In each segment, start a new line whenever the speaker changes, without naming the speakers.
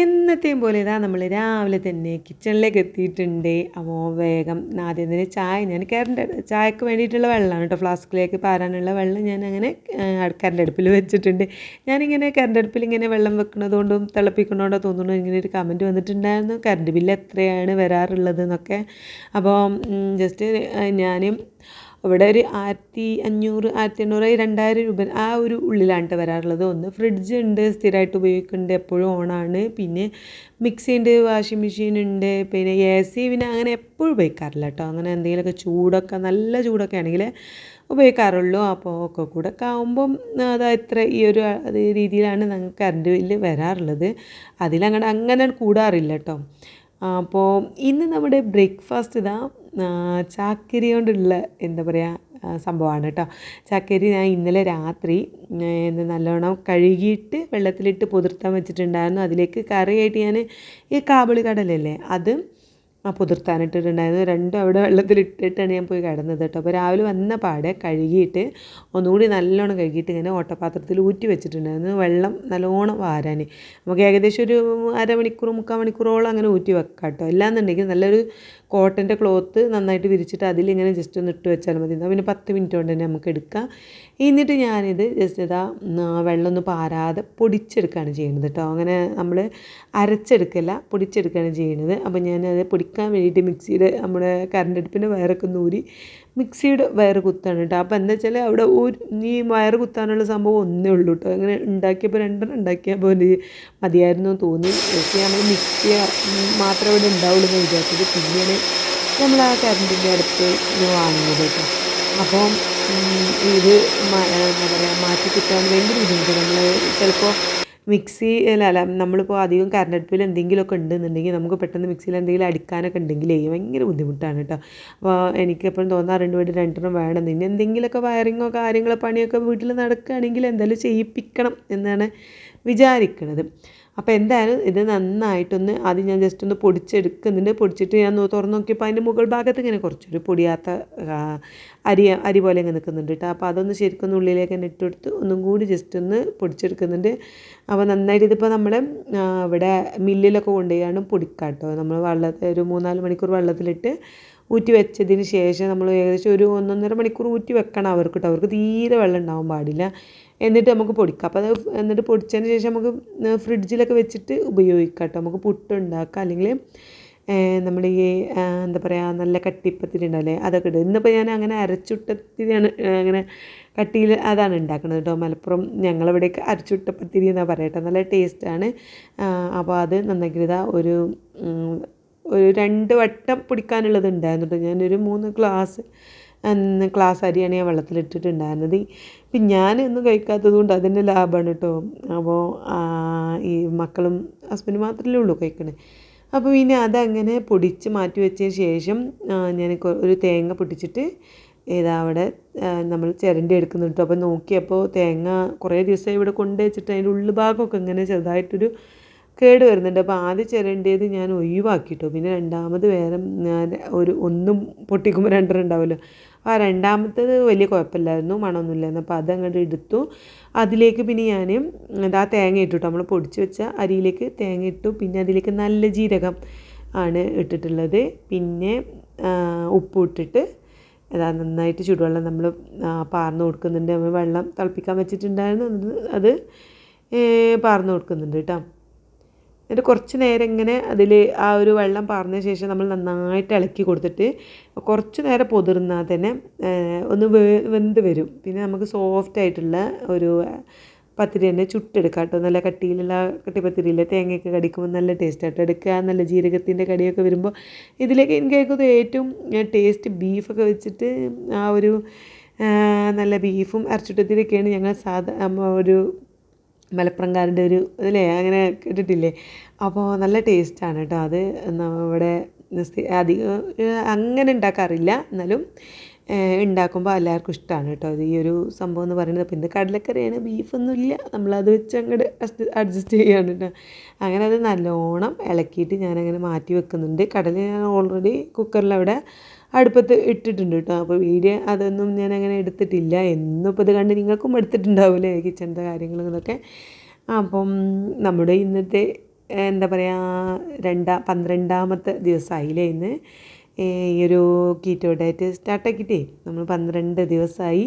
എന്നത്തെയും പോലെ ഇതാ നമ്മൾ രാവിലെ തന്നെ കിച്ചണിലേക്ക് എത്തിയിട്ടുണ്ട്. അപ്പോൾ വേഗം ആദ്യം തന്നെ ചായ ഞാൻ കറണ്ട് ചായക്ക് വേണ്ടിയിട്ടുള്ള വെള്ളമാണ് കേട്ടോ. ഫ്ലാസ്കിലേക്ക് പാരാനുള്ള വെള്ളം ഞാൻ അങ്ങനെ കരണ്ട് അടുപ്പിൽ വെച്ചിട്ടുണ്ട്. ഞാനിങ്ങനെ കരണ്ട് അടുപ്പിൽ ഇങ്ങനെ വെള്ളം വെക്കുന്നതുകൊണ്ടും തിളപ്പിക്കുന്നതുകൊണ്ടോ തോന്നുന്നു ഇങ്ങനെ ഒരു കമന്റ് വന്നിട്ടുണ്ടായിരുന്നു. കറണ്ട് ബില്ല് എത്രയാണ് വരാറുള്ളത് എന്നൊക്കെ. അപ്പോൾ ജസ്റ്റ് ഞാൻ ഇവിടെ ഒരു ആയിരത്തി അഞ്ഞൂറ് ആയിരത്തി എണ്ണൂറ് രണ്ടായിരം രൂപ ആ ഒരു ഉള്ളിലാണ് വരാറുള്ളത്. ഒന്ന് ഫ്രിഡ്ജ് ഉണ്ട് സ്ഥിരമായിട്ട് ഉപയോഗിക്കുന്നുണ്ട് എപ്പോഴും ഓണാണ് പിന്നെ മിക്സി ഉണ്ട് വാഷിംഗ് മെഷീൻ ഉണ്ട് പിന്നെ എ സി പിന്നെ അങ്ങനെ എപ്പോഴും ഉപയോഗിക്കാറില്ല കേട്ടോ അങ്ങനെ എന്തെങ്കിലുമൊക്കെ ചൂടൊക്കെ നല്ല ചൂടൊക്കെ ആണെങ്കിൽ ഉപയോഗിക്കാറുള്ളൂ. അപ്പോൾ ഒക്കെ കൂടെ ഒക്കെ ആകുമ്പം അത് ഇത്ര ഈ ഒരു രീതിയിലാണ് ഞങ്ങൾക്ക് കറണ്ട് ബില്ല് വരാറുള്ളത്. അതിലങ്ങനെ അങ്ങനെ കൂടാറില്ല കേട്ടോ അപ്പോൾ ഇന്ന് നമ്മുടെ ബ്രേക്ക്ഫാസ്റ്റ് ഇതാ ചാക്കരി കൊണ്ടുള്ള എന്താ പറയുക സംഭവമാണ് കേട്ടോ. ചാക്കരി ഞാൻ ഇന്നലെ രാത്രി നല്ലോണം കഴുകിയിട്ട് വെള്ളത്തിലിട്ട് പുതിർത്താൻ വെച്ചിട്ടുണ്ടായിരുന്നു. അതിലേക്ക് കറിയായിട്ട് ഞാൻ ഈ കാബിളി കടലല്ലേ അത് ആ പുതിർത്താനിട്ടിട്ടുണ്ടായിരുന്നു. രണ്ടും അവിടെ വെള്ളത്തിലിട്ടിട്ടാണ് ഞാൻ പോയി കിടന്നത് കേട്ടോ. അപ്പോൾ രാവിലെ വന്ന പാടെ കഴുകിയിട്ട് ഒന്നുകൂടി നല്ലോണം കഴുകിയിട്ട് ഇങ്ങനെ ഓട്ടപാത്രത്തിൽ ഊറ്റി വെച്ചിട്ടുണ്ടായിരുന്നു. വെള്ളം നല്ലോണം വാരാൻ. നമുക്ക് ഏകദേശം ഒരു അരമണിക്കൂർ മുക്കാൽ മണിക്കൂറോളം അങ്ങനെ ഊറ്റി വെക്കാം കേട്ടോ. അല്ലാന്നുണ്ടെങ്കിൽ നല്ലൊരു കോട്ടന്റെ ക്ലോത്ത് നന്നായിട്ട് വിരിച്ചിട്ട് അതിലിങ്ങനെ ജസ്റ്റ് ഒന്ന് ഇട്ട് വെച്ചാൽ മതി. എന്നാൽ പിന്നെ പത്ത് മിനിറ്റ് കൊണ്ട് തന്നെ നമുക്ക് എടുക്കാം. എന്നിട്ട് ഞാനിത് ജസ്റ്റ് ഇതാ വെള്ളം ഒന്ന് പാരാതെ പൊടിച്ചെടുക്കുകയാണ് ചെയ്യുന്നത് കേട്ടോ അങ്ങനെ നമ്മൾ അരച്ചെടുക്കല്ല പൊടിച്ചെടുക്കുകയാണ് ചെയ്യുന്നത് അപ്പോൾ ഞാനത് പൊടിക്കാൻ വേണ്ടിയിട്ട് മിക്സിയുടെ നമ്മുടെ കറണ്ട് അടുപ്പിന്റെ വയറൊക്കെ നൂരി മിക്സിയുടെ വയറ് കുത്താണ് കേട്ടോ. അപ്പോൾ എന്താ വെച്ചാൽ അവിടെ ഒരു ഈ വയറ് കുത്താനുള്ള സംഭവം ഒന്നേ ഉള്ളൂ കേട്ടോ. അങ്ങനെ ഉണ്ടാക്കിയപ്പോൾ രണ്ടെണ്ണം ഉണ്ടാക്കിയപ്പോൾ മതിയായിരുന്നു തോന്നി. പക്ഷേ നമ്മൾ മിക്സി മാത്രം ഇവിടെ ഉണ്ടാവുള്ളൂ എന്ന് വിചാരിച്ചത്. പിന്നെയാണ് നമ്മൾ ആ കറണ്ടിന്റെ അടുത്ത് വാങ്ങിയത് കേട്ടോ. അപ്പോൾ ഇത് എന്താ പറയുക മാറ്റി കിട്ടാൻ ഭയങ്കര ബുദ്ധിമുട്ട് നമ്മൾ ചിലപ്പോൾ മിക്സി അല്ല അല്ല നമ്മളിപ്പോൾ അധികം കറണ്ട് അടുപ്പിൽ എന്തെങ്കിലുമൊക്കെ ഉണ്ടെന്നുണ്ടെങ്കിൽ നമുക്ക് പെട്ടെന്ന് മിക്സിയിൽ എന്തെങ്കിലും അടിക്കാനൊക്കെ ഉണ്ടെങ്കിലേ ഭയങ്കര ബുദ്ധിമുട്ടാണ് കേട്ടോ. അപ്പോൾ എനിക്ക് എപ്പോഴും തോന്നാറുണ്ട് വീട് രണ്ടെണ്ണം വേണം. ഇനി എന്തെങ്കിലുമൊക്കെ വയറിങ്ങോ കാര്യങ്ങളോ പണിയൊക്കെ വീട്ടിൽ നടക്കുകയാണെങ്കിൽ എന്തായാലും ചെയ്യിപ്പിക്കണം എന്നാണ് വിചാരിക്കുന്നത് അപ്പോൾ എന്തായാലും ഇത് നന്നായിട്ടൊന്ന് ആദ്യം ഞാൻ ജസ്റ്റ് ഒന്ന് പൊടിച്ചെടുക്കുന്നുണ്ട് പൊടിച്ചിട്ട് ഞാൻ തുറന്നു നോക്കിയപ്പോൾ അതിന്റെ മുകൾ ഭാഗത്ത് ഇങ്ങനെ കുറച്ചൊരു പൊടിയാത്ത അരി അരി പോലെ ഇങ്ങനെ നിൽക്കുന്നുണ്ട് കേട്ടോ. അപ്പോൾ അതൊന്ന് ശരിക്കും ഒന്ന് ഉള്ളിലേക്ക് തന്നെ ഇട്ടെടുത്ത് ഒന്നും കൂടി ജസ്റ്റ് ഒന്ന് പൊടിച്ചെടുക്കുന്നുണ്ട്. അപ്പോൾ നന്നായിട്ട് ഇതിപ്പോൾ നമ്മൾ ഇവിടെ മില്ലിലൊക്കെ കൊണ്ടുപോയാണ് പൊടിക്കുക കേട്ടോ. നമ്മൾ വെള്ളത്തിൽ ഒരു മൂന്നാൽ മണിക്കൂർ വെള്ളത്തിലിട്ട് ഊറ്റി വെച്ചതിന് ശേഷം നമ്മൾ ഏകദേശം ഒരു ഒന്നൊന്നര മണിക്കൂർ ഊറ്റി വെക്കണം അവർക്ക് കേട്ടോ. അവർക്ക് തീരെ വെള്ളം ഉണ്ടാവാൻ പാടില്ല. എന്നിട്ട് നമുക്ക് പൊടിക്കാം. അപ്പോൾ അത് എന്നിട്ട് പൊടിച്ചതിന് ശേഷം നമുക്ക് ഫ്രിഡ്ജിലൊക്കെ വെച്ചിട്ട് ഉപയോഗിക്കാം കേട്ടോ നമുക്ക് പുട്ടുണ്ടാക്കാം അല്ലെങ്കിൽ നമ്മുടെ ഈ എന്താ പറയുക നല്ല കട്ടിപ്പത്തിരി ഉണ്ടാവില്ലേ അതൊക്കെ ഇടും. ഇന്നിപ്പോൾ ഞാൻ അങ്ങനെ അരച്ചുട്ടത്തിരിയാണ് അങ്ങനെ കട്ടിയിൽ അതാണ് ഉണ്ടാക്കുന്നത് കേട്ടോ മലപ്പുറം ഞങ്ങളിവിടേക്ക് അരച്ചുട്ടപ്പത്തിരി എന്നാണ് പറയട്ടെ. നല്ല ടേസ്റ്റാണ് അപ്പോൾ അത് നന്നാക്കിയത് ഒരു ഒരു രണ്ട് വട്ടം പൊടിക്കാനുള്ളത് ഉണ്ടായിരുന്നു കേട്ടോ ഞാനൊരു മൂന്ന് ഗ്ലാസ് ഗ്ലാസ് അരിയാണ് ഞാൻ വെള്ളത്തിലിട്ടിട്ടുണ്ടായിരുന്നത്. ഇപ്പം ഞാനൊന്നും കഴിക്കാത്തത് കൊണ്ട് അതിന്റെ ലാഭമാണ് കേട്ടോ അപ്പോൾ ഈ മക്കളും ഹസ്ബൻഡ് മാത്രമല്ലേ ഉള്ളൂ കഴിക്കണേ. അപ്പോൾ പിന്നെ അതങ്ങനെ പൊടിച്ച് മാറ്റി വെച്ചതിന് ശേഷം ഞാൻ ഒരു തേങ്ങ പൊട്ടിച്ചിട്ട് ഏതാ അവിടെ നമ്മൾ ചിരണ്ടി എടുക്കുന്നുണ്ട് അപ്പോൾ നോക്കിയപ്പോൾ തേങ്ങ കുറേ ദിവസമായി ഇവിടെ കൊണ്ടു വെച്ചിട്ട് അതിന്റെ ഉള്ളു ഭാഗമൊക്കെ ഇങ്ങനെ ചെറുതായിട്ടൊരു കേട് വരുന്നുണ്ട്. അപ്പോൾ ആദ്യം ചിരണ്ടിയത് ഞാൻ ഒഴിവാക്കിയിട്ടു പിന്നെ രണ്ടാമത് വേറെ ഒരു ഒന്നും പൊട്ടിക്കുമ്പോൾ രണ്ടെണ്ണം ഉണ്ടാവുമല്ലോ. ആ രണ്ടാമത്തേത് വലിയ കുഴപ്പമില്ലായിരുന്നു മണമൊന്നുമില്ലായിരുന്നു. അപ്പോൾ അതങ്ങോട്ട് എടുത്തു. അതിലേക്ക് പിന്നെ ഞാൻ ആ തേങ്ങ ഇട്ടു നമ്മൾ പൊടിച്ച് വെച്ച അരിയിലേക്ക് തേങ്ങ ഇട്ടു. പിന്നെ അതിലേക്ക് നല്ല ജീരകം ആണ് ഇട്ടിട്ടുള്ളത്. പിന്നെ ഉപ്പ് ഇട്ടിട്ട് അതാ നന്നായിട്ട് ചൂടുവെള്ളം നമ്മൾ പാർന്ന് കൊടുക്കുന്നുണ്ട്. നമ്മൾ വെള്ളം തിളപ്പിക്കാൻ വെച്ചിട്ടുണ്ടായിരുന്നു. അത് പാർന്ന് കൊടുക്കുന്നുണ്ട് കേട്ടോ. എന്നിട്ട് കുറച്ച് നേരം ഇങ്ങനെ അതിൽ ആ ഒരു വെള്ളം പാർന്ന ശേഷം നമ്മൾ നന്നായിട്ട് ഇളക്കി കൊടുത്തിട്ട് കുറച്ച് നേരം പൊതിർന്നാൽ തന്നെ ഒന്ന് വെന്ത് വരും. പിന്നെ നമുക്ക് സോഫ്റ്റ് ആയിട്ടുള്ള ഒരു പത്തിരി തന്നെ ചുട്ടെടുക്കാം കേട്ടോ. നല്ല കട്ടിയിലുള്ള കട്ടിപ്പത്തിരിയിലെ തേങ്ങയൊക്കെ കടിക്കുമ്പോൾ നല്ല ടേസ്റ്റ് ആയിട്ട് എടുക്കുക നല്ല ജീരകത്തിന്റെ കടിയൊക്കെ വരുമ്പോൾ ഇതിലേക്ക് എനിക്ക് കേൾക്കുന്നത് ഏറ്റവും ടേസ്റ്റ് ബീഫൊക്കെ വെച്ചിട്ട് ആ ഒരു നല്ല ബീഫും അരച്ചുട്ടത്തിലൊക്കെയാണ് ഞങ്ങൾ സാധാ ഒരു മലപ്പുറംകാരുടെ ഒരു ഇതില്ലേ അങ്ങനെ കേട്ടിട്ടില്ലേ? അപ്പോൾ നല്ല ടേസ്റ്റാണ് കേട്ടോ അത്. നമ്മുടെ അധികം അങ്ങനെ ഉണ്ടാക്കാറില്ല. എന്നാലും ഉണ്ടാക്കുമ്പോൾ എല്ലാവർക്കും ഇഷ്ടമാണ് കേട്ടോ അത് ഈ ഒരു സംഭവം എന്ന് പറയുന്നത്. പിന്നെ കടലക്കറിയാണ് ബീഫൊന്നും ഇല്ല. നമ്മളത് വെച്ച് അങ്ങോട്ട് അഡ്ജസ്റ്റ് ചെയ്യാണ് കേട്ടോ. അങ്ങനെ അത് നല്ലോണം ഇളക്കിയിട്ട് ഞാനങ്ങനെ മാറ്റി വെക്കുന്നുണ്ട്. കടല ഞാൻ ഓൾറെഡി കുക്കറിൽ അവിടെ അടുപ്പത്ത് ഇട്ടിട്ടുണ്ട് കേട്ടോ. അപ്പോൾ വീഡിയോ അതൊന്നും ഞാൻ അങ്ങനെ എടുത്തിട്ടില്ല. എന്നും ഇപ്പോൾ ഇത് കണ്ട് നിങ്ങൾക്കും എടുത്തിട്ടുണ്ടാവില്ലേ കിച്ചണിന്റെ കാര്യങ്ങളും ഇതൊക്കെ അപ്പം നമ്മുടെ ഇന്നത്തെ എന്താ പറയുക രണ്ടാ പന്ത്രണ്ടാമത്തെ ദിവസമായില്ലേ ഇന്ന്. ഈ ഒരു കീറ്റോ ഡയറ്റ് സ്റ്റാർട്ടാക്കിയിട്ടേ. നമ്മൾ പന്ത്രണ്ട് ദിവസമായി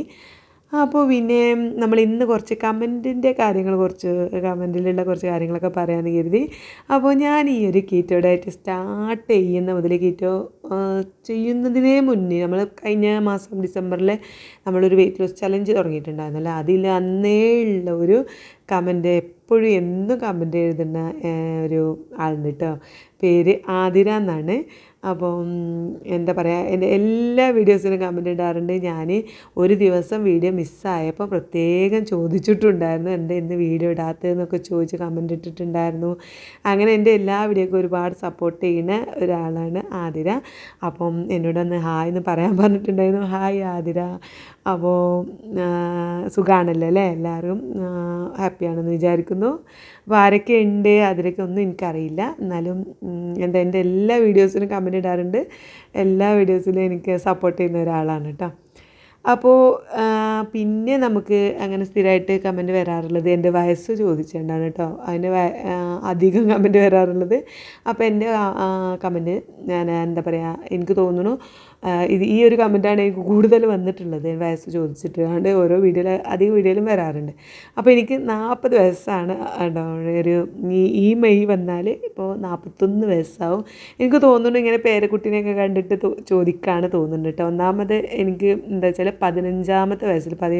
അപ്പോൾ പിന്നെ നമ്മൾ ഇന്ന് കുറച്ച് കമന്റിന്റെ കാര്യങ്ങൾ കുറച്ച് കമന്റിലുള്ള കുറച്ച് കാര്യങ്ങളൊക്കെ പറയാമെന്ന് കരുതി. അപ്പോൾ ഞാൻ ഈ ഒരു കീറ്റോ ഡയറ്റ് സ്റ്റാർട്ട് ചെയ്യുന്ന മുതൽ കീറ്റോ ചെയ്യുന്നതിനേ മുന്നേ നമ്മൾ കഴിഞ്ഞ മാസം ഡിസംബറിൽ നമ്മളൊരു വെയിറ്റ് ലോസ് ചലഞ്ച് തുടങ്ങിയിട്ടുണ്ടായിരുന്നല്ലോ. അതിൽ അന്നേ ഉള്ള ഒരു കമന്റ് എപ്പോഴും എന്നും കമന്റ് എഴുതുന്ന ഒരു ആളുണ്ട് കേട്ടോ പേര് ആതിര എന്നാണ്. അപ്പം എന്താ പറയുക എന്റെ എല്ലാ വീഡിയോസിനും കമന്റ് ഇടാറുണ്ട്. ഞാൻ ഒരു ദിവസം വീഡിയോ മിസ്സായപ്പോൾ പ്രത്യേകം ചോദിച്ചിട്ടുണ്ടായിരുന്നു എന്താ ഇന്ന് വീഡിയോ ഇടാത്തതെന്നൊക്കെ ചോദിച്ച് കമന്റ് ഇട്ടിട്ടുണ്ടായിരുന്നു. അങ്ങനെ എന്റെ എല്ലാ വീഡിയോക്കും ഒരുപാട് സപ്പോർട്ട് ചെയ്യുന്ന ഒരാളാണ് ആതിര. അപ്പം എന്നോടൊന്ന് ഹായ് എന്ന് പറയാൻ പറഞ്ഞിട്ടുണ്ടായിരുന്നു. ഹായ് ആതിര. അപ്പോൾ സുഖമാണല്ലോ അല്ലേ? എല്ലാവരും ഹാപ്പിയാണെന്ന് വിചാരിക്കുന്നു. അപ്പോൾ ആരൊക്കെ ഉണ്ട്? അതിലൊക്കെ ഒന്നും എനിക്കറിയില്ല. എന്നാലും എന്താ എന്റെ എല്ലാ വീഡിയോസിനും കമന്റ് ഇടാറുണ്ട്. എല്ലാ വീഡിയോസിലും എനിക്ക് സപ്പോർട്ട് ചെയ്യുന്ന ഒരാളാണ് കേട്ടോ. അപ്പോൾ പിന്നെ നമുക്ക് അങ്ങനെ സ്ഥിരമായിട്ട് കമന്റ് വരാറുള്ളത് എന്റെ വയസ്സ് ചോദിച്ചുകൊണ്ടാണ് കേട്ടോ. അതിന് അധികം കമന്റ് വരാറുള്ളത്. അപ്പോൾ എന്റെ കമന്റ് ഞാൻ എന്താ പറയുക എനിക്ക് തോന്നുന്നു ഇത് ഈ ഒരു കമന്റാണ് എനിക്ക് കൂടുതൽ വന്നിട്ടുള്ളത്. വയസ്സ് ചോദിച്ചിട്ട് അതുകൊണ്ട് ഓരോ വീഡിയോയിൽ അധികം വീഡിയോയിലും വരാറുണ്ട്. അപ്പോൾ എനിക്ക് നാൽപ്പത് വയസ്സാണ് ഒരു ഈ മെയ് വന്നാൽ ഇപ്പോൾ നാൽപ്പത്തൊന്ന് വയസ്സാവും. എനിക്ക് തോന്നുന്നു ഇങ്ങനെ പേരക്കുട്ടീനെയൊക്കെ കണ്ടിട്ട് ചോദിക്കാണ് തോന്നുന്നുണ്ട് കേട്ടോ. ഒന്നാമത് എനിക്ക് എന്താ വെച്ചാൽ പതിനഞ്ചാമത്തെ വയസ്സിൽ പതി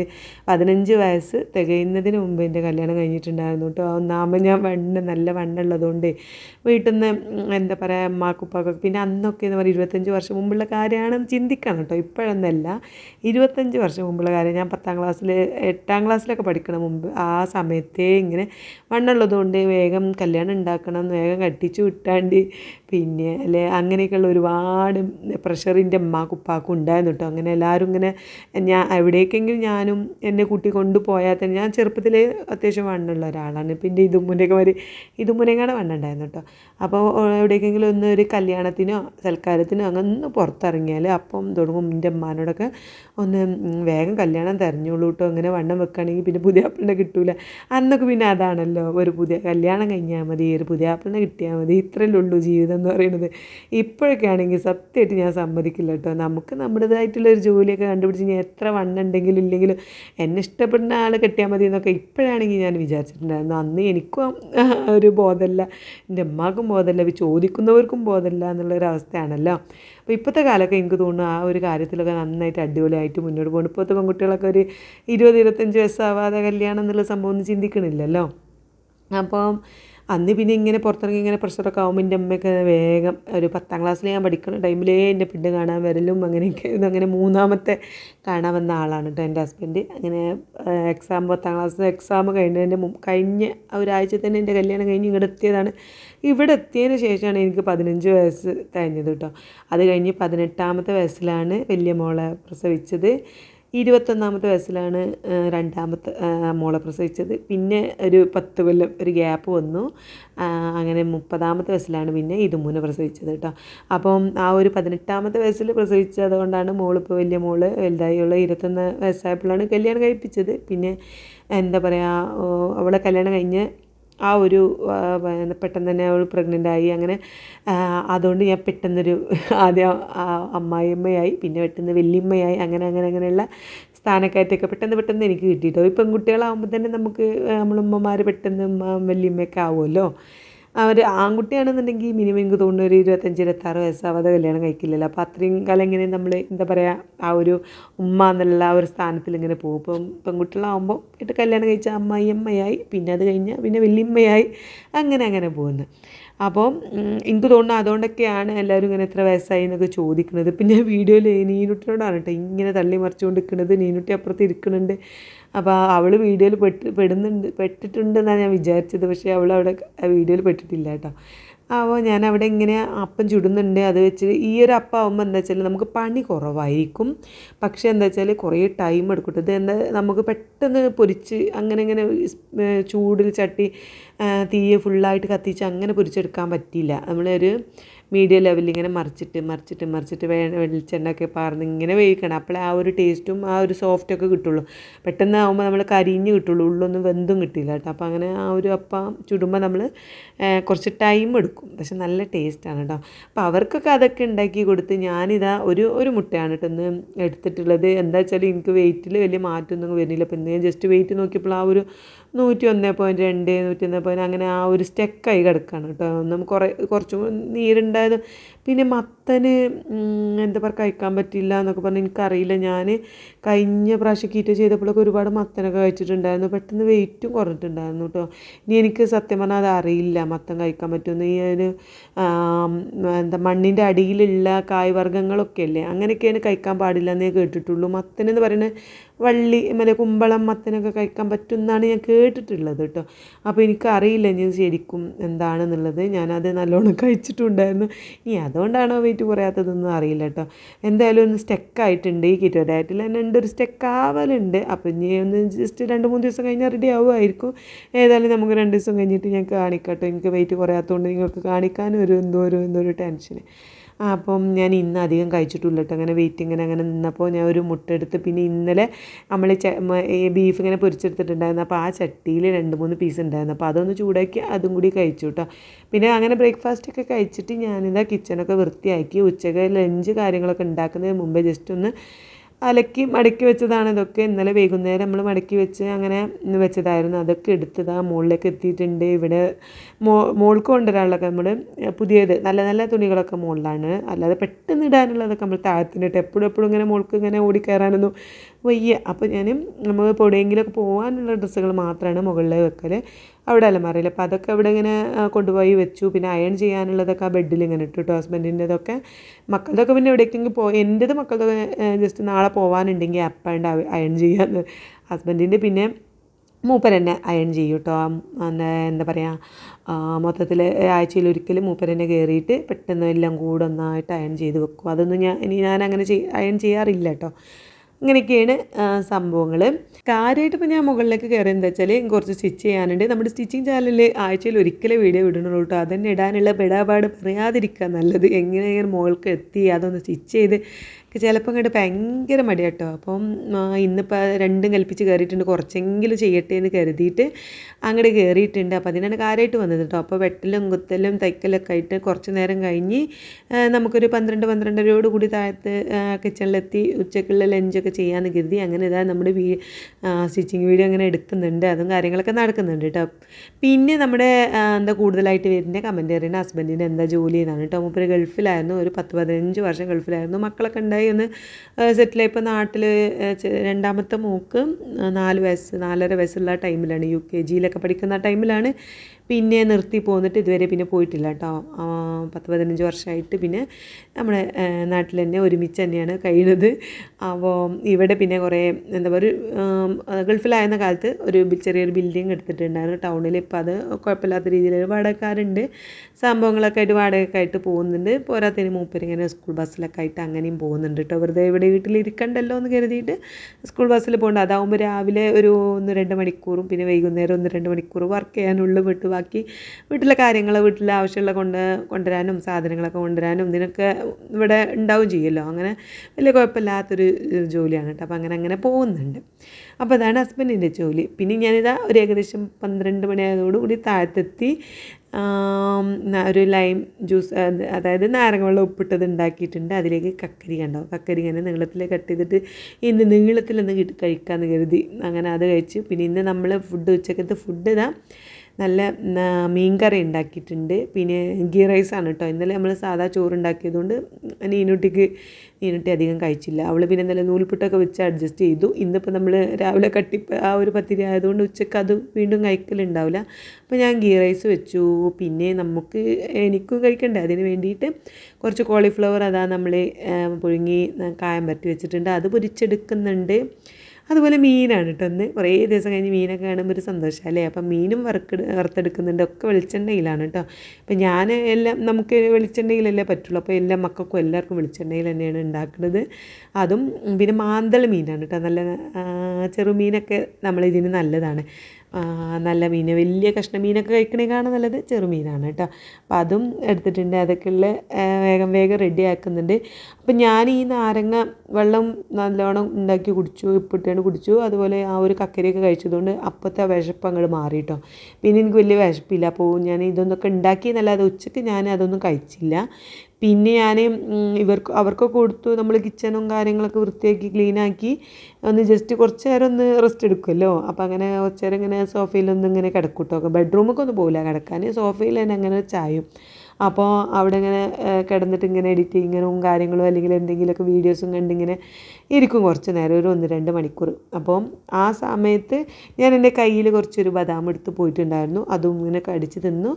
പതിനഞ്ച് വയസ്സ് തികയുന്നതിന് മുമ്പ് എന്റെ കല്യാണം കഴിഞ്ഞിട്ടുണ്ടായിരുന്നു കേട്ടോ. ഒന്നാമത് ഞാൻ വണ്ണ് നല്ല വണ്ണുള്ളതുകൊണ്ട് വീട്ടിൽ നിന്ന് എന്താ പറയുക അമ്മാക്കുപ്പാക്കൊക്കെ പിന്നെ അന്നൊക്കെ എന്ന് പറയുക ഇരുപത്തഞ്ച് വർഷം മുമ്പുള്ള കാര്യമാണെന്ന് ചിന്തിക്കണം കേട്ടോ. ഇപ്പോഴെന്നല്ല. ഇരുപത്തഞ്ച് വർഷം മുമ്പുള്ള കാര്യം. ഞാൻ പത്താം ക്ലാസ്സിൽ എട്ടാം ക്ലാസ്സിലൊക്കെ പഠിക്കണ മുമ്പ് ആ സമയത്തേ ഇങ്ങനെ വണ്ണുള്ളതുകൊണ്ട് വേഗം കല്യാണം ഉണ്ടാക്കണം വേഗം കട്ടിച്ചു വിട്ടാണ്ട് പിന്നെ അല്ലെ അങ്ങനെയൊക്കെയുള്ള ഒരുപാട് പ്രഷറിന്റെ ഉപ്പാക്കും ഉണ്ടായിരുന്നു കേട്ടോ. അങ്ങനെ എല്ലാവരും ഇങ്ങനെ ഞാൻ എവിടേക്കെങ്കിലും ഞാനും എന്നെ കൂട്ടി കൊണ്ടുപോയാൽ തന്നെ ഞാൻ ചെറുപ്പത്തിൽ അത്യാവശ്യം വണ്ണുള്ള ഒരാളാണ്. പിന്നെ ഇതുമുനെയൊക്കെ വരെ ഇതുമുനേക്കാണ് വണ്ണുണ്ടായിരുന്നു കേട്ടോ. അപ്പോൾ എവിടേക്കെങ്കിലും ഒന്ന് ഒരു കല്യാണത്തിനോ സൽക്കാരത്തിനോ അങ്ങനെ ഒന്ന് പുറത്തിറങ്ങിയാൽ അപ്പം തുടങ്ങും. എന്റെ അമ്മാനോടൊക്കെ ഒന്ന് വേഗം കല്യാണം തിരഞ്ഞോളൂ കേട്ടോ അങ്ങനെ വണ്ണം വെക്കുകയാണെങ്കിൽ പിന്നെ പുതിയ ആപ്പിളിനെ കിട്ടൂല. അന്നൊക്കെ പിന്നെ അതാണല്ലോ ഒരു പുതിയ കല്യാണം കഴിഞ്ഞാൽ മതി ഒരു പുതിയ ആപ്പിളിനെ കിട്ടിയാൽ മതി. ഇത്രയല്ലേ ഉള്ളൂ ജീവിതം എന്ന് പറയുന്നത് ഇപ്പോഴൊക്കെ ആണെങ്കിൽ സത്യമായിട്ട് ഞാൻ സമ്മതിക്കില്ല കേട്ടോ നമുക്ക് നമ്മുടേതായിട്ടുള്ള ഒരു ജോലിയൊക്കെ കണ്ടുപിടിച്ച് ഞാൻ എത്ര വണ്ണം ഉണ്ടെങ്കിലും ഇല്ലെങ്കിലും എന്നെ ഇഷ്ടപ്പെടുന്ന ആൾ കെട്ടിയാൽ മതി എന്നൊക്കെ ഇപ്പോഴാണെങ്കിൽ ഞാൻ വിചാരിച്ചിട്ടുണ്ടായിരുന്നു. അന്ന് എനിക്കും ഒരു ബോധമല്ല. എന്റെ അമ്മക്കും ബോധമല്ല. ചോദിക്കുന്നവർക്കും ബോധമല്ല എന്നുള്ളൊരവസ്ഥയാണല്ലോ. അപ്പോൾ ഇപ്പോഴത്തെ കാലമൊക്കെ എനിക്ക് തോന്നുന്നു ആ ഒരു കാര്യത്തിലൊക്കെ നന്നായിട്ട് അടിപൊളിയായിട്ട് മുന്നോട്ട് പോകുന്നു ഇപ്പോഴത്തെ പെൺകുട്ടികളൊക്കെ ഒരു ഇരുപത് ഇരുപത്തഞ്ച് വയസ്സാവാതെ കല്യാണം എന്നുള്ള സംഭവം ഒന്നും ചിന്തിക്കണില്ലല്ലോ? അപ്പം അന്ന് പിന്നെ ഇങ്ങനെ പുറത്തിറങ്ങി ഇങ്ങനെ പ്രഷറൊക്കെ ആകുമ്പോൾ എന്റെ അമ്മയൊക്കെ വേഗം ഒരു പത്താം ക്ലാസ്സിൽ ഞാൻ പഠിക്കുന്ന ടൈമിലേ എന്റെ പെണ്ണ് കാണാൻ വരലും അങ്ങനെയൊക്കെ അങ്ങനെ മൂന്നാമത്തെ കാണാൻ വന്ന ആളാണ് കേട്ടോ എന്റെ ഹസ്ബൻഡ് അങ്ങനെ എക്സാം പത്താം ക്ലാസ് എക്സാം കഴിഞ്ഞതിന്റെ കഴിഞ്ഞ ഒരാഴ്ച തന്നെ എന്റെ കല്യാണം കഴിഞ്ഞ് ഇങ്ങോട്ട് എത്തിയതാണ്. ഇവിടെ എത്തിയതിന് ശേഷമാണ് എനിക്ക് പതിനഞ്ച് വയസ്സ് തികഞ്ഞത് കേട്ടോ അത് കഴിഞ്ഞ് പതിനെട്ടാമത്തെ വയസ്സിലാണ് വലിയ മോളെ പ്രസവിച്ചത്. ഇരുപത്തൊന്നാമത്തെ വയസ്സിലാണ് രണ്ടാമത്തെ മോളെ പ്രസവിച്ചത്. പിന്നെ ഒരു പത്ത് കൊല്ലം ഒരു ഗ്യാപ്പ് വന്നു. അങ്ങനെ മുപ്പതാമത്തെ വയസ്സിലാണ് പിന്നെ ഇതുമൂന്ന് പ്രസവിച്ചത് കേട്ടോ. അപ്പം ആ ഒരു പതിനെട്ടാമത്തെ വയസ്സിൽ പ്രസവിച്ചതുകൊണ്ടാണ് മോളിപ്പോൾ വലിയ മോൾ വലുതായുള്ള ഇരുപത്തൊന്ന് വയസ്സായപ്പോഴാണ് കല്യാണം കഴിപ്പിച്ചത്. പിന്നെ എന്താ പറയുക അവളെ കല്യാണം കഴിഞ്ഞ് ആ ഒരു പെട്ടെന്ന് തന്നെ അവൾ പ്രഗ്നന്റ് ആയി. അങ്ങനെ അതുകൊണ്ട് ഞാൻ പെട്ടെന്നൊരു ആദ്യം അമ്മായിയമ്മയായി പിന്നെ പെട്ടെന്ന് വല്യമ്മയായി. അങ്ങനെ അങ്ങനെ അങ്ങനെയുള്ള സ്ഥാനക്കയറ്റമൊക്കെ പെട്ടെന്ന് പെട്ടെന്ന് എനിക്ക് കിട്ടിയിട്ടോ. ഈ പെൺകുട്ടികളാകുമ്പോൾ തന്നെ നമുക്ക് നമ്മളുമ്മമാർ പെട്ടെന്ന് വല്യമ്മയൊക്കെ ആവുമല്ലോ. അവർ ആൺകുട്ടിയാണെന്നുണ്ടെങ്കിൽ മിനിമം എനിക്ക് തോന്നുന്നു ഒരു ഇരുപത്തഞ്ച് ഇരുപത്താറ് വയസ്സാവാതെ കല്യാണം കഴിക്കില്ലല്ലോ. അപ്പോൾ അത്രയും കാലം ഇങ്ങനെ നമ്മൾ എന്താ പറയുക ആ ഒരു ഉമ്മ എന്നുള്ള ആ ഒരു സ്ഥാനത്തിൽ ഇങ്ങനെ പോകും. ഇപ്പം പെൺകുട്ടികളാകുമ്പോൾ ഇട്ട് കല്യാണം കഴിച്ച അമ്മായി അമ്മയായി പിന്നെ അത് കഴിഞ്ഞാൽ പിന്നെ വലിയമ്മയായി അങ്ങനെ അങ്ങനെ പോകുന്നു. അപ്പോൾ എനിക്ക് തോന്നുന്നു അതുകൊണ്ടൊക്കെയാണ് എല്ലാവരും ഇങ്ങനെ എത്ര വയസ്സായി എന്നൊക്കെ ചോദിക്കുന്നത്. പിന്നെ വീഡിയോയിൽ നീനുട്ടിനോടാണ് കേട്ടോ ഇങ്ങനെ തള്ളി മറിച്ചുകൊണ്ട് നിൽക്കുന്നത്. നീനുട്ടി അപ്പുറത്ത് ഇരിക്കുന്നുണ്ട്. അപ്പോൾ അവൾ വീഡിയോയിൽ പെട്ട് പെടുന്നുണ്ട് പെട്ടിട്ടുണ്ടെന്നാണ് ഞാൻ വിചാരിച്ചത്. പക്ഷേ അവൾ അവിടെ വീഡിയോയിൽ പെട്ടിട്ടില്ല കേട്ടോ. അപ്പോൾ ഞാൻ അവിടെ ഇങ്ങനെ അപ്പം ചുടുന്നുണ്ട്. അത് വെച്ച് ഈ ഒരു അപ്പം ആകുമ്പോൾ എന്താ വെച്ചാൽ നമുക്ക് പണി കുറവായിരിക്കും. പക്ഷേ എന്താ വെച്ചാൽ കുറേ ടൈം എടുക്കും. ഇത് എന്താ നമുക്ക് പെട്ടെന്ന് പൊരിച്ച് അങ്ങനെ ഇങ്ങനെ ചൂടിൽ ചട്ടി തീ ഫുള്ളായിട്ട് കത്തിച്ച് അങ്ങനെ പൊരിച്ചെടുക്കാൻ പറ്റിയില്ല. നമ്മളൊരു മീഡിയം ലെവലിൽ ഇങ്ങനെ മറിച്ചിട്ട് മറിച്ചിട്ട് മറിച്ചിട്ട് വേ വെളിച്ചെണ്ണൊക്കെ പാർന്ന് ഇങ്ങനെ വേവിക്കണം. അപ്പോഴേ ആ ഒരു ടേസ്റ്റും ആ ഒരു സോഫ്റ്റൊക്കെ കിട്ടുള്ളൂ. പെട്ടെന്ന് ആകുമ്പോൾ നമ്മൾ കരിഞ്ഞ് കിട്ടുള്ളൂ. ഉള്ളൊന്നും വെന്തും കിട്ടില്ല കേട്ടോ. അപ്പോൾ അങ്ങനെ ആ ഒരു അപ്പം ചുടുമ്പോൾ നമ്മൾ കുറച്ച് ടൈം എടുക്കും. പക്ഷെ നല്ല ടേസ്റ്റാണ് കേട്ടോ. അപ്പോൾ അവർക്കൊക്കെ അതൊക്കെ ഉണ്ടാക്കി കൊടുത്ത് ഞാനിതാ ഒരു ഒരു മുട്ടയാണ് കേട്ടോ ഇന്ന് എടുത്തിട്ടുള്ളത്. എന്താ വെച്ചാൽ എനിക്ക് വെയിറ്റിൽ വലിയ മാറ്റമൊന്നും വരുന്നില്ല. അപ്പോൾ ഇന്ന് ഞാൻ ജസ്റ്റ് വെയിറ്റ് നോക്കിയപ്പോൾ ആ ഒരു നൂറ്റി ഒന്ന് പോയിന്റ് രണ്ട് നൂറ്റി ഒന്ന് പോയിന്റ് അങ്ങനെ ആ ഒരു സ്റ്റെക്കായി കിടക്കുകയാണ് കേട്ടോ. ഒന്നും കുറേ കുറച്ചും നീരുണ്ടായത്. പിന്നെ മത്തന് എന്താ പറയുക കഴിക്കാൻ പറ്റില്ല എന്നൊക്കെ പറഞ്ഞ് എനിക്കറിയില്ല. ഞാൻ കഴിഞ്ഞ പ്രാവശ്യം കീറ്റോ ചെയ്തപ്പോഴൊക്കെ ഒരുപാട് മത്തനൊക്കെ കഴിച്ചിട്ടുണ്ടായിരുന്നു. പെട്ടെന്ന് വെയിറ്റും കുറഞ്ഞിട്ടുണ്ടായിരുന്നു കേട്ടോ. ഇനി എനിക്ക് സത്യം പറഞ്ഞാൽ അത് അറിയില്ല മത്തൻ കഴിക്കാൻ പറ്റുമെന്ന്. ഈ ഒരു എന്താ മണ്ണിന്റെ അടിയിലുള്ള കായ്വർഗങ്ങളൊക്കെ അല്ലേ അങ്ങനെയൊക്കെയാണ് കഴിക്കാൻ പാടില്ല എന്നേ കേട്ടിട്ടുള്ളൂ. മത്തനെന്ന് പറയുന്നത് വള്ളി മറ്റേ കുമ്പളം മത്തനൊക്കെ കഴിക്കാൻ പറ്റും എന്നാണ് ഞാൻ കേട്ടിട്ടുള്ളത് കേട്ടോ. അപ്പോൾ എനിക്കറിയില്ല ഞാൻ ശരിക്കും എന്താണെന്നുള്ളത്. ഞാനത് നല്ലോണം കഴിച്ചിട്ടുണ്ടായിരുന്നു. ഇനി അതുകൊണ്ടാണോ വെയിറ്റ് കുറയാത്തതെന്നും അറിയില്ല കേട്ടോ. എന്തായാലും ഒന്ന് സ്റ്റെക്കായിട്ടുണ്ട് ഈ കിറ്റോ ഡയറ്റിൽ തന്നെ ഉണ്ട് ഒരു സ്റ്റെക്ക് ആവലുണ്ട്. അപ്പോൾ ഇനി ഒന്ന് ജസ്റ്റ് രണ്ട് മൂന്ന് ദിവസം കഴിഞ്ഞാൽ റെഡി ആവുമായിരിക്കും. ഏതായാലും നമുക്ക് രണ്ട് ദിവസം കഴിഞ്ഞിട്ട് ഞാൻ കാണിക്കട്ടോ. എനിക്ക് വെയിറ്റ് കുറയാത്തതുകൊണ്ട് നിങ്ങൾക്ക് കാണിക്കാനും ഒരു എന്തോ ഒരു എന്തോ ഒരു ടെൻഷൻ അപ്പം ഞാൻ ഇന്ന് അധികം കഴിച്ചിട്ടില്ല കേട്ടോ അങ്ങനെ വെയിറ്റ് ഇങ്ങനെ അങ്ങനെ നിന്നപ്പോൾ ഞാൻ ഒരു മുട്ട എടുത്ത് പിന്നെ ഇന്നലെ നമ്മൾ ബീഫ് ഇങ്ങനെ പൊരിച്ചെടുത്തിട്ടുണ്ടായിരുന്നു. അപ്പോൾ ആ ചട്ടിയിൽ രണ്ട് മൂന്ന് പീസ് ഉണ്ടായിരുന്നു. അപ്പോൾ അതൊന്ന് ചൂടാക്കി അതും കൂടി കഴിച്ചു കേട്ടോ പിന്നെ അങ്ങനെ ബ്രേക്ക്ഫാസ്റ്റ് ഒക്കെ കഴിച്ചിട്ട് ഞാനിതാ കിച്ചണൊക്കെ വൃത്തിയാക്കി ഉച്ചയ്ക്ക് ലഞ്ച് കാര്യങ്ങളൊക്കെ ഉണ്ടാക്കുന്നതിന് മുമ്പേ ജസ്റ്റ് ഒന്ന് അലക്കി മടക്കി വെച്ചതാണ്. ഇതൊക്കെ ഇന്നലെ വൈകുന്നേരം നമ്മൾ മടക്കി വെച്ച് അങ്ങനെ വെച്ചതായിരുന്നു. അതൊക്കെ എടുത്തത് ആ മുകളിലേക്ക് എത്തിയിട്ടുണ്ട്. ഇവിടെ മോ മോൾക്ക് കൊണ്ടുവരാനുള്ളതൊക്കെ നമ്മൾ പുതിയത് നല്ല നല്ല തുണികളൊക്കെ മുകളിലാണ്. അല്ലാതെ പെട്ടെന്ന് ഇടാനുള്ളതൊക്കെ നമ്മൾ താഴത്തിനിട്ട് എപ്പോഴും എപ്പോഴും ഇങ്ങനെ മോൾക്ക് ഇങ്ങനെ ഓടിക്കയറാനൊന്നും വയ്യ. അപ്പോൾ ഞാൻ നമ്മൾ എവിടെയെങ്കിലുമൊക്കെ പോകാനുള്ള ഡ്രസ്സുകൾ മാത്രമാണ് മുകളിൽ വെക്കൽ അവിടെ അലമാറയിൽ അപ്പോൾ അതൊക്കെ അവിടെ ഇങ്ങനെ കൊണ്ടുപോയി വെച്ചു. പിന്നെ അയൺ ചെയ്യാനുള്ളതൊക്കെ ആ ബെഡിൽ ഇങ്ങനെ ഇട്ടു കേട്ടോ ഹസ്ബൻഡിന്റെതൊക്കെ. മക്കളതൊക്കെ പിന്നെ എവിടേക്കെങ്കിലും പോയി എന്റേത് മക്കളതൊക്കെ ജസ്റ്റ് നാളെ പോകാനുണ്ടെങ്കിൽ അപ്പണ്ട് അയൺ ചെയ്യാന്ന്. ഹസ്ബൻഡിന്റെ പിന്നെ മൂപ്പർ തന്നെ അയൺ ചെയ്യും കേട്ടോ എന്താ പറയുക മൊത്തത്തിൽ ആഴ്ചയിൽ ഒരിക്കൽ മൂപ്പർ തന്നെ കയറിയിട്ട് പെട്ടെന്ന് എല്ലാം കൂടെ ഒന്നായിട്ട് അയൺ ചെയ്ത് വെക്കും. അതൊന്നും ഞാൻ ഇനി ഞാൻ അങ്ങനെ അയൺ ചെയ്യാറില്ല കേട്ടോ ഇങ്ങനെയൊക്കെയാണ് സംഭവങ്ങൾ കാര്യമായിട്ട് ഇപ്പോൾ ഞാൻ മുകളിലേക്ക് കയറി എന്താ വെച്ചാൽ കുറച്ച് സ്റ്റിച്ച് ചെയ്യാനുണ്ട്. നമ്മുടെ സ്റ്റിച്ചിങ് ചാനലിൽ ആഴ്ചയിൽ ഒരിക്കലേ വീഡിയോ ഇടണുള്ളൂ കേട്ടോ. അതന്നെ ഇടാനുള്ള പെടാപാട് പറയാതിരിക്കുക നല്ലത്. എങ്ങനെ മുകൾക്ക് എത്തി അതൊന്ന് സ്റ്റിച്ച് ചെയ്ത് ചിലപ്പോൾ ഇങ്ങോട്ട് ഭയങ്കര മടി കേട്ടോ അപ്പം ഇന്നിപ്പോൾ രണ്ടും കൽപ്പിച്ച് കയറിയിട്ടുണ്ട് കുറച്ചെങ്കിലും ചെയ്യട്ടെ എന്ന് കരുതിയിട്ട് അങ്ങോട്ട് കയറിയിട്ടുണ്ട് അപ്പോൾ അതിനാണ് കാര്യമായിട്ട് വന്നത് കേട്ടോ അപ്പോൾ വെട്ടലും കുത്തലും തയ്ക്കലൊക്കെ ആയിട്ട് കുറച്ച് നേരം കഴിഞ്ഞ് നമുക്കൊരു പന്ത്രണ്ട് പന്ത്രണ്ടരയോട് കൂടി താഴത്ത് കിച്ചണിലെത്തി ഉച്ചക്കുള്ള ലഞ്ചൊക്കെ ചെയ്യാമെന്ന് കരുതി അങ്ങനെ ഇതാ നമ്മുടെ വീ സ്റ്റിച്ചിങ് വീഡിയോ അങ്ങനെ എടുക്കുന്നുണ്ട്. അതും കാര്യങ്ങളൊക്കെ നടക്കുന്നുണ്ട് കേട്ടോ പിന്നെ നമ്മുടെ എന്താ കൂടുതലായിട്ട് വരുന്ന കമന്റ് പറയുന്ന ഹസ്ബൻഡിന്റെ എന്താ ജോലി എന്നാണ് കേട്ടോ മൂപ്പര് ഗൾഫിലായിരുന്നു. ഒരു പത്ത് പതിനഞ്ച് വർഷം ഗൾഫിലായിരുന്നു. മക്കളൊക്കെ ഉണ്ടായി. ഒന്ന് സെറ്റിലായി ഇപ്പോൾ നാട്ടിൽ രണ്ടാമത്തെ മോക്ക് നാല് വയസ്സ് നാലര വയസ്സുള്ള ടൈമിലാണ് യു കെ ജിയിലൊക്കെ പഠിക്കുന്ന ടൈമിലാണ് പിന്നെ നിർത്തി പോന്നിട്ട് ഇതുവരെ പിന്നെ പോയിട്ടില്ല കേട്ടോ. പത്ത് പതിനഞ്ച് വർഷമായിട്ട് പിന്നെ നമ്മുടെ നാട്ടിൽ തന്നെ ഒരുമിച്ച് തന്നെയാണ് കഴിയുന്നത്. അപ്പോൾ ഇവിടെ പിന്നെ കുറേ എന്താ പറയുക ഒരു ഗൾഫിലായിരുന്ന കാലത്ത് ഒരു ചെറിയൊരു ബിൽഡിംഗ് എടുത്തിട്ടുണ്ടായിരുന്നു. ടൗണിൽ ഇപ്പോൾ അത് കുഴപ്പമില്ലാത്ത രീതിയിൽ വാടകക്കാരുണ്ട്. സംഭവങ്ങളൊക്കെ ആയിട്ട് വാടകയൊക്കെ ആയിട്ട് പോകുന്നുണ്ട്. പോരാത്തതിന് മൂപ്പരിങ്ങനെ സ്കൂൾ ബസ്സിലൊക്കെ ആയിട്ട് അങ്ങനെയും പോകുന്നുണ്ട് കേട്ടോ. വെറുതെ ഇവിടെ വീട്ടിലിരിക്കണ്ടല്ലോ എന്ന് കരുതിയിട്ട് സ്കൂൾ ബസ്സിൽ പോകേണ്ട. അതാവുമ്പോൾ രാവിലെ ഒരു ഒന്ന് രണ്ട് മണിക്കൂറും പിന്നെ വൈകുന്നേരം ഒന്ന് രണ്ട് മണിക്കൂർ വർക്ക് ചെയ്യാനുള്ള. വിട്ട് ബാക്കി വീട്ടിലെ കാര്യങ്ങൾ വീട്ടിലെ ആവശ്യമുള്ള കൊണ്ട് കൊണ്ടുവരാനും സാധനങ്ങളൊക്കെ കൊണ്ടുവരാനും ഇതിനൊക്കെ ഇവിടെ ഉണ്ടാവും ചെയ്യുമല്ലോ. അങ്ങനെ വലിയ കുഴപ്പമില്ലാത്തൊരു ജോലിയാണ് കേട്ടോ. അപ്പോൾ അങ്ങനെ അങ്ങനെ പോകുന്നുണ്ട്. അപ്പോൾ അതാണ് ഹസ്ബൻഡിന്റെ ജോലി. പിന്നെ ഞാനിതാ ഒരു ഏകദേശം പന്ത്രണ്ട് മണിയായതോടുകൂടി താഴത്തെത്തി ഒരു ലൈം ജ്യൂസ് അതായത് നാരങ്ങ വെള്ളം ഉപ്പിട്ടത് ഉണ്ടാക്കിയിട്ടുണ്ട്. അതിലേക്ക് കക്കരി കണ്ടോ? കക്കരി ഇങ്ങനെ നീളത്തിൽ കട്ട് ചെയ്തിട്ട് ഇന്ന് നീളത്തിലൊന്ന് കഴിക്കാമെന്ന് കരുതി. അങ്ങനെ അത് കഴിച്ചു. പിന്നെ ഇന്ന് നമ്മൾ ഫുഡ് ഉച്ചക്കത്തെ ഫുഡ് ഇതാ നല്ല മീൻ കറി ഉണ്ടാക്കിയിട്ടുണ്ട്. പിന്നെ ഗീ റൈസാണ് കേട്ടോ ഇന്നലെ നമ്മൾ സാധാ ചോറ് ഉണ്ടാക്കിയതുകൊണ്ട് നീനുട്ടിക്ക് നീനുട്ടി അധികം കഴിച്ചില്ല. അവൾ പിന്നെ നല്ല നൂൽപുട്ടൊക്കെ വെച്ച് അഡ്ജസ്റ്റ് ചെയ്തു. ഇന്നിപ്പോൾ നമ്മൾ രാവിലെ കട്ടി ആ ഒരു പത്തിരി ആയതുകൊണ്ട് ഉച്ചയ്ക്ക് അത് വീണ്ടും കഴിക്കലുണ്ടാവില്ല. അപ്പോൾ ഞാൻ ഗീ റൈസ് വെച്ചു. പിന്നെ നമുക്ക് എനിക്കും കഴിക്കണ്ടേ? അതിന് വേണ്ടിയിട്ട് കുറച്ച് കോളിഫ്ലവർ അതാ നമ്മൾ പുഴുങ്ങി കായം പറ്റി വെച്ചിട്ടുണ്ട്. അത് പൊരിച്ചെടുക്കുന്നുണ്ട്. അതുപോലെ മീനാണ് കേട്ടോ ഒന്ന് കുറേ ദിവസം കഴിഞ്ഞ് മീനൊക്കെ കാണുമ്പോൾ ഒരു സന്തോഷം അല്ലേ? അപ്പം മീനും വറുക്ക് വറുത്തെടുക്കുന്നുണ്ട്. ഒക്കെ വെളിച്ചെണ്ണയിലാണ് കേട്ടോ അപ്പം ഞാൻ എല്ലാം നമുക്ക് വെളിച്ചെണ്ണയിലല്ലേ പറ്റുള്ളൂ. അപ്പോൾ എല്ലാ മക്കൾക്കും എല്ലാവർക്കും വെളിച്ചെണ്ണയിൽ തന്നെയാണ് ഉണ്ടാക്കുന്നത് അതും പിന്നെ മാന്തൾ മീനാണ് കേട്ടോ നല്ല ചെറുമീനൊക്കെ നമ്മളിതിന് നല്ലതാണ്. നല്ല മീൻ വലിയ കഷ്ണ മീനൊക്കെ കഴിക്കണേക്കാണ് നല്ലത് ചെറുമീനാണ് കേട്ടോ. അപ്പോൾ അതും എടുത്തിട്ടുണ്ട്. അതൊക്കെയുള്ള വേഗം വേഗം റെഡി ആക്കുന്നുണ്ട് അപ്പം ഞാൻ ഈ നാരങ്ങ വെള്ളം നല്ലോണം ഉണ്ടാക്കി കുടിച്ചു ഇപ്പിട്ടാണ് കുടിച്ചു. അതുപോലെ ആ ഒരു കക്കരിയൊക്കെ കഴിച്ചതുകൊണ്ട് അപ്പോഴത്തെ വിശപ്പ് അങ്ങോട്ട് മാറി കേട്ടോ. പിന്നെ എനിക്ക് വലിയ വിശപ്പില്ല. അപ്പോൾ ഞാൻ ഇതൊന്നൊക്കെ ഉണ്ടാക്കി എന്നല്ലാതെ ഉച്ചയ്ക്ക് ഞാൻ അതൊന്നും കഴിച്ചില്ല. പിന്നെ ഞാൻ ഇവർക്ക് അവർക്കൊക്കെ കൊടുത്തു. നമ്മൾ കിച്ചണും കാര്യങ്ങളൊക്കെ വൃത്തിയാക്കി ക്ലീനാക്കി ഒന്ന് ജസ്റ്റ് കുറച്ച് നേരം ഒന്ന് റെസ്റ്റ് എടുക്കുമല്ലോ അപ്പോൾ അങ്ങനെ കുറച്ച് നേരം ഇങ്ങനെ സോഫയിലൊന്നും ഇങ്ങനെ കിടക്കും കേട്ടോ ബെഡ്റൂമൊക്കെ ഒന്ന് പോകില്ല കിടക്കാൻ സോഫയിൽ തന്നെ അങ്ങനെ ചായും. അപ്പോൾ അവിടെ ഇങ്ങനെ കിടന്നിട്ട് ഇങ്ങനെ എഡിറ്റിങ്ങും കാര്യങ്ങളും അല്ലെങ്കിൽ എന്തെങ്കിലുമൊക്കെ വീഡിയോസും കണ്ടിങ്ങനെ ഇരിക്കും കുറച്ച് നേരം ഒരു ഒന്ന് രണ്ട് മണിക്കൂർ. അപ്പം ആ സമയത്ത് ഞാൻ എന്റെ കയ്യിൽ കുറച്ചൊരു ബദാം എടുത്ത് പോയിട്ടുണ്ടായിരുന്നു. അതും ഇങ്ങനെ കടിച്ച് തിന്നു.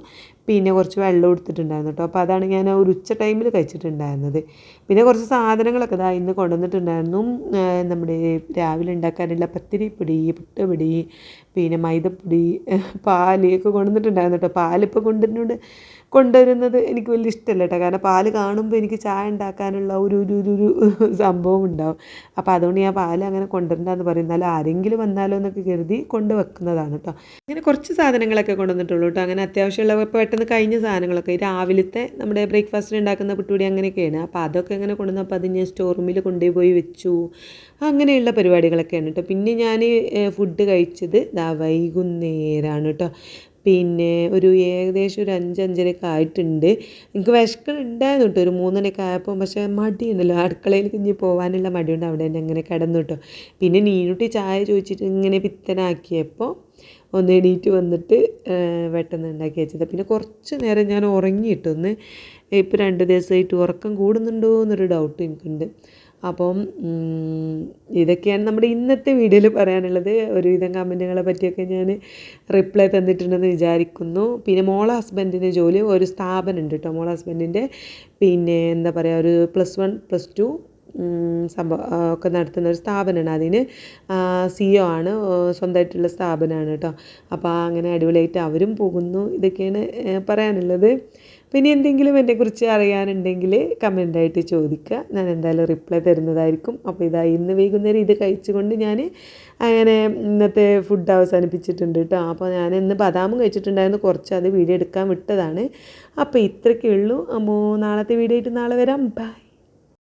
പിന്നെ കുറച്ച് വെള്ളം എടുത്തിട്ടുണ്ടായിരുന്നു കേട്ടോ. അപ്പോൾ അതാണ് ഞാൻ ഒരു ഉച്ച ടൈമിൽ കഴിച്ചിട്ടുണ്ടായിരുന്നത്. പിന്നെ കുറച്ച് സാധനങ്ങളൊക്കെ ഇതാ ഇന്ന് കൊണ്ടുവന്നിട്ടുണ്ടായിരുന്നു. നമ്മുടെ രാവിലെ ഉണ്ടാക്കാനുള്ള പത്തിരിപ്പൊടി പുട്ടുപൊടി പിന്നെ മൈദപ്പൊടി പാൽ ഒക്കെ കൊണ്ടുവന്നിട്ടുണ്ടായിരുന്നു കേട്ടോ. പാലിപ്പോൾ കൊണ്ടുവരുന്നുണ്ട് കൊണ്ടുവരുന്നത് എനിക്ക് വലിയ ഇഷ്ടമല്ല കേട്ടോ. കാരണം പാൽ കാണുമ്പോൾ എനിക്ക് ചായ ഉണ്ടാക്കാനുള്ള ഒരു ഒരു ഒരു സംഭവം ഉണ്ടാവും. അപ്പോൾ അതുകൊണ്ട് ഞാൻ പാൽ അങ്ങനെ കൊണ്ടുവരണ്ടെന്ന് പറയും. എന്നാലും ആരെങ്കിലും വന്നാലോ എന്നൊക്കെ കരുതി കൊണ്ടുവെക്കുന്നതാണ് കേട്ടോ അങ്ങനെ കുറച്ച് സാധനങ്ങളൊക്കെ കൊണ്ടുവന്നിട്ടുള്ളൂ കേട്ടോ അങ്ങനെ അത്യാവശ്യമുള്ള പെട്ടെന്ന് കഴിഞ്ഞ സാധനങ്ങളൊക്കെ. രാവിലത്തെ നമ്മുടെ ബ്രേക്ക്ഫാസ്റ്റിന് ഉണ്ടാക്കുന്ന പുട്ടുപൊടി അങ്ങനെയൊക്കെയാണ്. അപ്പോൾ അതൊക്കെ അങ്ങനെ കൊണ്ടുവന്നപ്പോൾ അത് ഞാൻ സ്റ്റോർ റൂമിൽ കൊണ്ടുപോയി വെച്ചു. അങ്ങനെയുള്ള പരിപാടികളൊക്കെയാണ് കേട്ടോ പിന്നെ ഞാൻ ഫുഡ് കഴിച്ചത് ദാ വൈകുന്നേരമാണ് കേട്ടോ പിന്നെ ഒരു ഏകദേശം ഒരു അഞ്ചഞ്ചരയൊക്കെ ആയിട്ടുണ്ട്. എനിക്ക് വിശക്കുന്നുണ്ടായിരുന്നു കേട്ടോ. ഒരു മൂന്നരയൊക്കെ ആയപ്പോൾ പക്ഷേ മടിയുണ്ടല്ലോ. അടുക്കളയിലേക്ക് ഇനി പോകാനുള്ള മടിയുണ്ട്. അവിടെ തന്നെ അങ്ങനെ കിടന്നു കേട്ടോ. പിന്നെ നീനുട്ടി ചായ ചോദിച്ചിട്ട് ഇങ്ങനെ പിത്തനാക്കിയപ്പോൾ ഒന്ന് എണീറ്റ് വന്നിട്ട് പെട്ടെന്ന് ഉണ്ടാക്കി വെച്ചത്. പിന്നെ കുറച്ച് നേരം ഞാൻ ഉറങ്ങിയിട്ടൊന്ന് ഇപ്പോൾ രണ്ട് ദിവസമായിട്ട് ഉറക്കം കൂടുന്നുണ്ടോ എന്നൊരു ഡൗട്ട് എനിക്കുണ്ട്. അപ്പം ഇതൊക്കെയാണ് നമ്മുടെ ഇന്നത്തെ വീഡിയോയിൽ പറയാനുള്ളത്. ഒരുവിധം കമന്റുകളെ പറ്റിയൊക്കെ ഞാൻ റിപ്ലൈ തന്നിട്ടുണ്ടെന്ന് വിചാരിക്കുന്നു. പിന്നെ മോളെ ഹസ്ബൻഡിന്റെ ജോലി ഒരു സ്ഥാപനം ഉണ്ട് കേട്ടോ മോളെ ഹസ്ബൻഡിന്റെ. പിന്നെ എന്താ പറയുക ഒരു പ്ലസ് വൺ പ്ലസ് ടു സംഭവം ഒക്കെ നടത്തുന്ന ഒരു സ്ഥാപനമാണ്. അതിന് സി ഒ ആണ്. സ്വന്തമായിട്ടുള്ള സ്ഥാപനമാണ് കേട്ടോ. അപ്പോൾ അങ്ങനെ അടിപൊളിയായിട്ട് അവരും പോകുന്നു. ഇതൊക്കെയാണ് പറയാനുള്ളത്. പിന്നെ എന്തെങ്കിലും എന്നെക്കുറിച്ച് അറിയാനുണ്ടെങ്കിൽ കമന്റായിട്ട് ചോദിക്കുക. ഞാൻ എന്തായാലും റിപ്ലൈ തരുന്നതായിരിക്കും. അപ്പോൾ ഇതാ ഇന്ന് വൈകുന്നേരം ഇത് കഴിച്ചുകൊണ്ട് ഞാൻ അങ്ങനെ ഇന്നത്തെ ഫുഡ് അവസാനിപ്പിച്ചിട്ടുണ്ട് കേട്ടോ അപ്പോൾ ഞാൻ ഇന്ന് ബദാമും കഴിച്ചിട്ടുണ്ടായിരുന്നു. കുറച്ച് അത് വീഡിയോ എടുക്കാൻ വിട്ടതാണ്. അപ്പോൾ ഇത്രയൊക്കെ ഉള്ളൂ. അമ്മോ നാളത്തെ വീഡിയോ ആയിട്ട് നാളെ വരാം. ബൈ